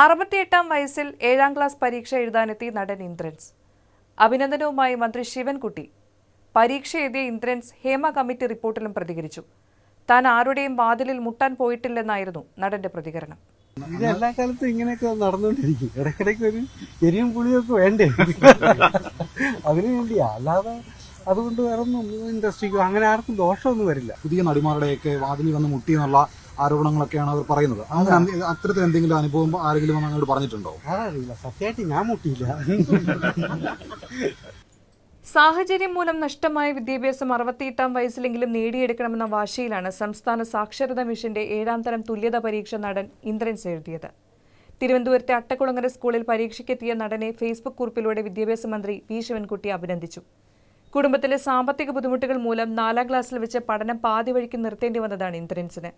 അറുപത്തിയെട്ടാം വയസ്സിൽ ഏഴാം ക്ലാസ് പരീക്ഷ എഴുതാനെത്തി നടൻ ഇന്ദ്രൻസ്. അഭിനന്ദനവുമായി മന്ത്രി ശിവൻകുട്ടി. പരീക്ഷ എഴുതിയ ഇന്ദ്രൻസ് ഹേമ കമ്മിറ്റി റിപ്പോർട്ടിലും പ്രതികരിച്ചു. താൻ ആരുടെയും വാതിലിൽ മുട്ടാൻ പോയിട്ടില്ലെന്നായിരുന്നു നടന്റെ പ്രതികരണം. ഇത് എല്ലാ കാലത്തും ഇങ്ങനെയൊക്കെ നടന്നുകൊണ്ടിരിക്കും. ഇടയ്ക്കിടയ്ക്ക് ഒരു എരിയും പുളിയൊക്കെ വേണ്ടേ? അതിനു വേണ്ടിയാ. അല്ലാതെ അതുകൊണ്ട് വേറെ ഒന്നും ഇൻഡസ്ട്രിക്കോ അങ്ങനെ ആർക്കും ദോഷമൊന്നും വരില്ല. പുതിയ നടിമാരുടെയൊക്കെ വാതിലിൽ വന്ന് മുട്ടി എന്നുള്ള ആരോപണങ്ങളൊക്കെയാണ് അവർ പറയുന്നത്. അങ്ങനെ അത്തരത്തിൽ എന്തെങ്കിലും അനുഭവം ആരെങ്കിലും അങ്ങോട്ട് പറഞ്ഞിട്ടുണ്ടോ? അതറിയില്ല സത്യമായിട്ട് ഞാൻ മുട്ടിയില്ല. സാഹചര്യം മൂലം നഷ്ടമായ വിദ്യാഭ്യാസം അറുപത്തിയെട്ടാം വയസ്സിലെങ്കിലും നേടിയെടുക്കണമെന്ന വാശിയിലാണ് സംസ്ഥാന സാക്ഷരതാ മിഷന്റെ ഏഴാം തരം തുല്യത പരീക്ഷ നടൻ ഇന്ദ്രൻസ് എഴുതിയത്. തിരുവനന്തപുരത്തെ അട്ടക്കുളങ്ങര സ്കൂളിൽ പരീക്ഷയ്ക്കെത്തിയ നടനെ ഫേസ്ബുക്ക് കുറിപ്പിലൂടെ വിദ്യാഭ്യാസ മന്ത്രി വി. ശിവൻകുട്ടി അഭിനന്ദിച്ചു. കുടുംബത്തിലെ സാമ്പത്തിക ബുദ്ധിമുട്ടുകൾ മൂലം നാലാം ക്ലാസ്സിൽ വെച്ച് പഠനം പാതി വഴിക്ക് നിർത്തേണ്ടി വന്നതാണ് ഇന്ദ്രൻസിന്.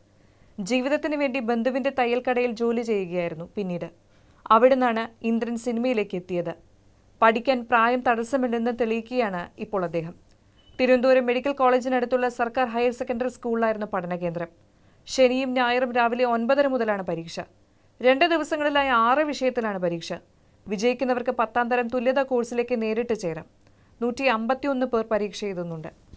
ജീവിതത്തിന് വേണ്ടി ബന്ധുവിന്റെ തയ്യൽക്കടയിൽ ജോലി ചെയ്യുകയായിരുന്നു പിന്നീട്. അവിടെ നിന്നാണ് ഇന്ദ്രൻ സിനിമയിലേക്ക് എത്തിയത്. പഠിക്കാൻ പ്രായം തടസ്സമില്ലെന്ന് തെളിയിക്കുകയാണ് ഇപ്പോൾ അദ്ദേഹം. തിരുവനന്തപുരം മെഡിക്കൽ കോളേജിനടുത്തുള്ള സർക്കാർ ഹയർ സെക്കൻഡറി സ്കൂളിലായിരുന്നു പഠന കേന്ദ്രം. ശനിയും ഞായറും രാവിലെ ഒൻപതര മുതലാണ് പരീക്ഷ. രണ്ട് ദിവസങ്ങളിലായി ആറ് വിഷയത്തിലാണ് പരീക്ഷ. വിജയിക്കുന്നവർക്ക് പത്താം തരം തുല്യതാ കോഴ്സിലേക്ക് നേരിട്ട് ചേരാം. നൂറ്റി അമ്പത്തിയൊന്ന് പേർ പരീക്ഷ എഴുതുന്നുണ്ട്.